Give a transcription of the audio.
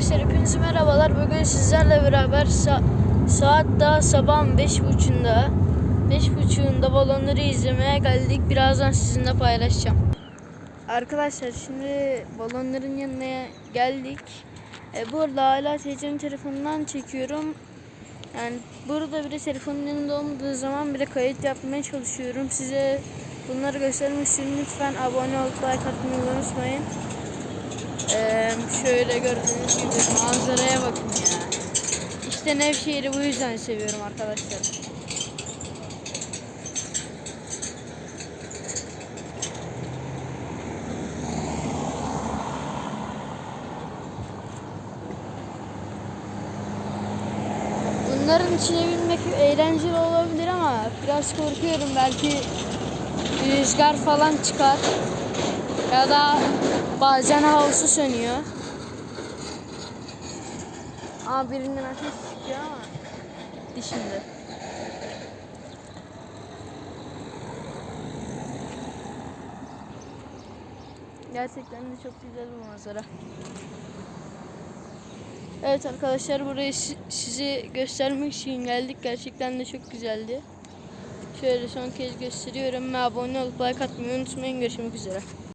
Arkadaşlar hepinize merhabalar. Bugün sizlerle beraber sa- saat daha sabahın beş buçuğunda beş buçuğunda balonları izlemeye geldik. Birazdan sizinle paylaşacağım. Arkadaşlar şimdi balonların yanına geldik. E, burada hala teyzemin telefonundan çekiyorum. Yani burada bir de telefonun yanında olmadığı zaman bir de kayıt yapmaya çalışıyorum. Size bunları göstermek için lütfen abone olup like atmayı unutmayın. Şöyle gördüğünüz gibi manzaraya bakın ya. İşte Nevşehir'i bu yüzden seviyorum arkadaşlar. Bunların içine binmek eğlenceli olabilir ama biraz korkuyorum belki rüzgar falan çıkar ya da bazen havası sönüyor. Aa birinden ateş çıkıyor ama dişinde. Gerçekten de çok güzel bir manzara. Evet arkadaşlar burayı si- size göstermek için geldik. Gerçekten de çok güzeldi. Şöyle son kez gösteriyorum ve abone olup like atmayı unutmayın. Görüşmek üzere.